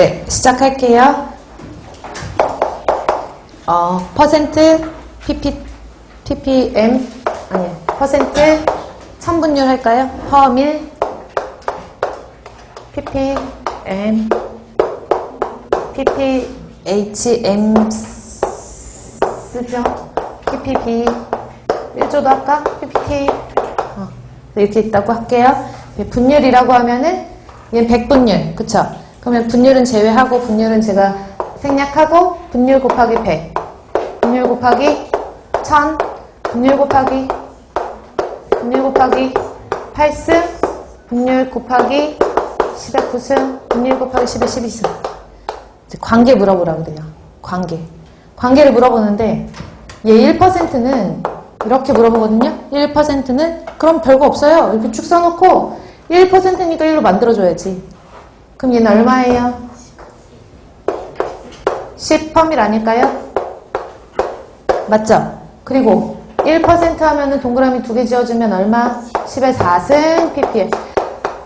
네, 시작할게요. 어, 퍼센트, pp, ppm, 아니, 퍼센트, 천분율 할까요? 허밀, ppm, pphm 쓰죠? ppb, 1조도 할까? ppt, 어, 이렇게 있다고 할게요. 네, 분율이라고 하면은 얘는 100분율, 그쵸? 그러면 분율은 제외하고 분율은 제가 생략하고 분율 곱하기 100, 분율 곱하기 1000, 분율 곱하기 분율 곱하기 8승, 분율 곱하기 10의 9승, 분율 곱하기 10의 12승. 이제 관계 물어보라 그래요. 관계. 관계를 물어보는데 얘 1%는 이렇게 물어보거든요. 1%는 그럼 별거 없어요. 이렇게 쭉 써놓고 1%니까 1로 만들어줘야지. 그럼 얘는 얼마예요? 10펌일 아닐까요? 맞죠? 그리고 1% 하면은 동그라미 두 개 지어주면 얼마? 10의 4승 ppm.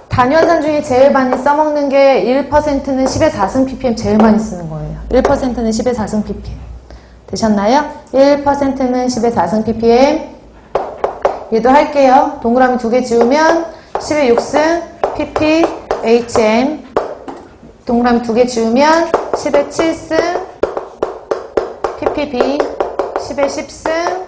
단위원산 중에 제일 많이 써먹는 게 1%는 10의 4승 ppm 제일 많이 쓰는 거예요. 1%는 10의 4승 ppm. 되셨나요? 1%는 10의 4승 ppm. 얘도 할게요. 동그라미 두 개 지우면 10의 6승 pphm. 동그라미 두 개 지우면 10의 7승 ppb. 10의 10승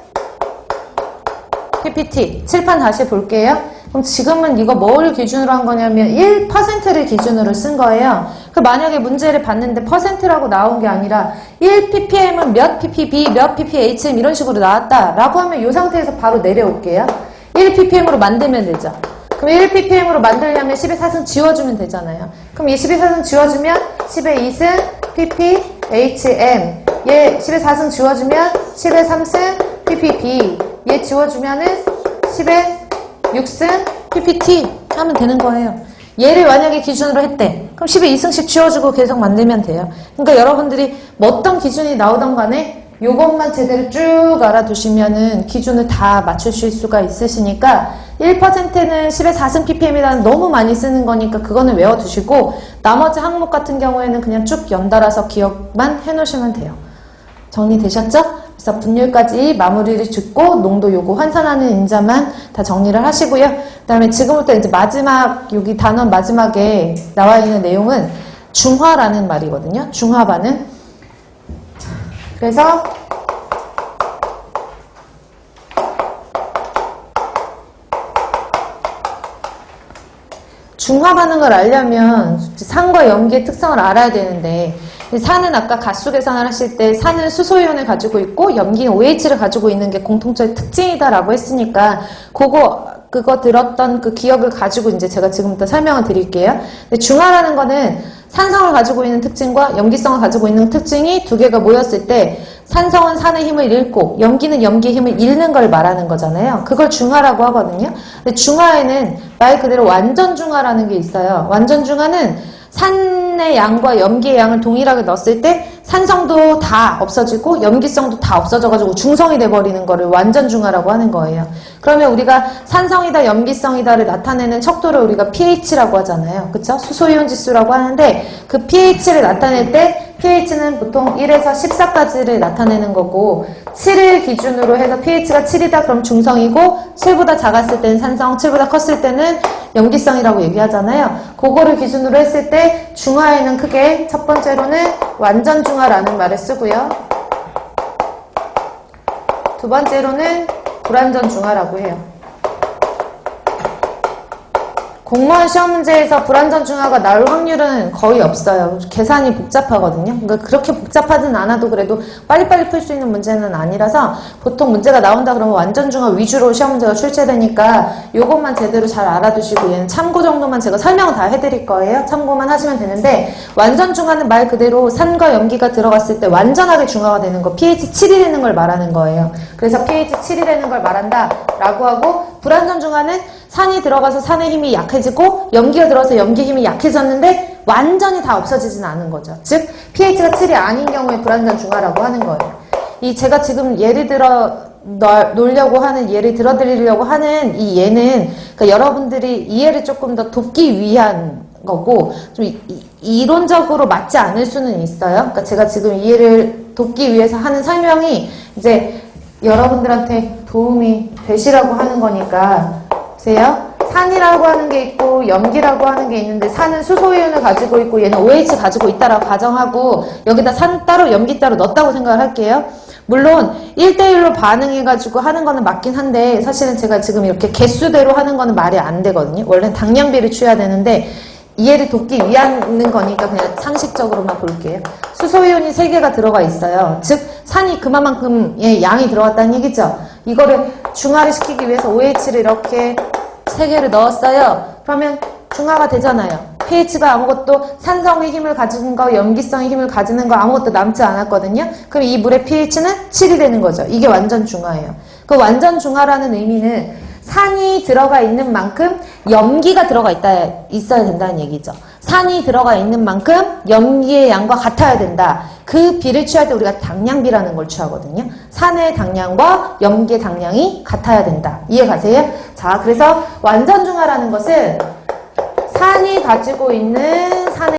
PPT 칠판 다시 볼게요. 그럼 지금은 이거 뭘 기준으로 한 거냐면 1%를 기준으로 쓴 거예요. 그 만약에 문제를 봤는데 퍼센트라고 나온 게 아니라 1 ppm은 몇 ppb, 몇 pphm 이런 식으로 나왔다라고 하면 이 상태에서 바로 내려올게요. 1 ppm으로 만들면 되죠. 그럼 1 ppm으로 만들려면 10의 4승 지워주면 되잖아요. 그럼 이 10의 4승 지워주면 10의 2승 pphm 얘 10의 4승 지워주면 10의 3승 ppb 얘 지워주면은 10의 6승 ppt 하면 되는 거예요. 얘를 만약에 기준으로 했대. 그럼 10의 2승씩 지워주고 계속 만들면 돼요. 그러니까 여러분들이 뭐 어떤 기준이 나오던 간에 요것만 제대로 쭉 알아두시면은 기준을 다 맞추실 수가 있으시니까 1%는 10의 4승 ppm이라는 너무 많이 쓰는 거니까 그거는 외워두시고 나머지 항목 같은 경우에는 그냥 쭉 연달아서 기억만 해놓으시면 돼요. 정리되셨죠? 그래서 분율까지 마무리를 짓고 농도 요구 환산하는 인자만 다 정리를 하시고요. 그 다음에 지금부터 이제 마지막 여기 단원 마지막에 나와 있는 내용은 중화라는 말이거든요. 중화 반응. 그래서 중화 반응을 알려면 산과 염기의 특성을 알아야 되는데 산은 아까 가수 계산을 하실 때 산은 수소이온을 가지고 있고 염기는 OH를 가지고 있는 게 공통적인 특징이다라고 했으니까 그거 그거 들었던 그 기억을 가지고 이제 제가 지금부터 설명을 드릴게요. 근데 중화라는 거는 산성을 가지고 있는 특징과 염기성을 가지고 있는 특징이 두 개가 모였을 때 산성은 산의 힘을 잃고 염기는 염기의 힘을 잃는 걸 말하는 거잖아요. 그걸 중화라고 하거든요. 근데 중화에는 말 그대로 완전 중화라는 게 있어요. 완전 중화는 산의 양과 염기의 양을 동일하게 넣었을 때 산성도 다 없어지고 염기성도 다 없어져가지고 중성이 돼버리는 거를 완전 중화라고 하는 거예요. 그러면 우리가 산성이다, 염기성이다를 나타내는 척도를 우리가 pH라고 하잖아요. 그쵸? 수소이온 지수라고 하는데 그 pH를 나타낼 때 pH는 보통 1에서 14까지를 나타내는 거고 7을 기준으로 해서 pH가 7이다 그럼 중성이고 7보다 작았을 때는 산성, 7보다 컸을 때는 염기성이라고 얘기하잖아요. 그거를 기준으로 했을 때 중화에는 크게 첫 번째로는 완전 중화라는 말을 쓰고요. 두 번째로는 불완전 중화라고 해요. 공무원 시험 문제에서 불완전 중화가 나올 확률은 거의 없어요. 계산이 복잡하거든요. 그러니까 그렇게 복잡하진 않아도 그래도 빨리빨리 풀 수 있는 문제는 아니라서 보통 문제가 나온다 그러면 완전 중화 위주로 시험 문제가 출제되니까 이것만 제대로 잘 알아두시고 얘는 참고 정도만 제가 설명 다 해드릴 거예요. 참고만 하시면 되는데 완전 중화는 말 그대로 산과 염기가 들어갔을 때 완전하게 중화가 되는 거 pH 7이 되는 걸 말하는 거예요. 그래서 pH 7이 되는 걸 말한다 라고 하고 불완전 중화는 산이 들어가서 산의 힘이 약해 지고 염기가 들어서 염기 힘이 약해졌는데 완전히 다 없어지진 않은 거죠. 즉 pH가 7이 아닌 경우에 불완전 중화라고 하는 거예요. 이 제가 지금 예를 들어 널- 놓으려고 하는 예를 들어드리려고 하는 이 예는 그러니까 여러분들이 이해를 조금 더 돕기 위한 거고 좀 이론적으로 맞지 않을 수는 있어요. 그러니까 제가 지금 이해를 돕기 위해서 하는 설명이 이제 여러분들한테 도움이 되시라고 하는 거니까 보세요. 산이라고 하는 게 있고 염기라고 하는 게 있는데 산은 수소이온을 가지고 있고 얘는 OH 가지고 있다라고 가정하고 여기다 산 따로 염기 따로 넣었다고 생각을 할게요. 물론 1대1로 반응해가지고 하는 거는 맞긴 한데 사실은 제가 지금 이렇게 개수대로 하는 거는 말이 안 되거든요. 원래는 당량비를 취해야 되는데 이해를 돕기 위한 거니까 그냥 상식적으로만 볼게요. 수소이온이 3개가 들어가 있어요. 즉 산이 그만큼의 양이 들어갔다는 얘기죠. 이거를 중화를 시키기 위해서 OH를 이렇게 3개를 넣었어요. 그러면 중화가 되잖아요. pH가 아무것도 산성의 힘을 가지는 거, 염기성의 힘을 가지는 거 아무것도 남지 않았거든요. 그럼 이 물의 pH는 7이 되는 거죠. 이게 완전 중화예요. 그 완전 중화라는 의미는 산이 들어가 있는 만큼 염기가 들어가 있다, 있어야 된다는 얘기죠. 산이 들어가 있는 만큼 염기의 양과 같아야 된다. 그 비를 취할 때 우리가 당량비라는 걸 취하거든요. 산의 당량과 염기의 당량이 같아야 된다. 이해 가세요? 자, 그래서 완전 중화라는 것은 산이 가지고 있는 산의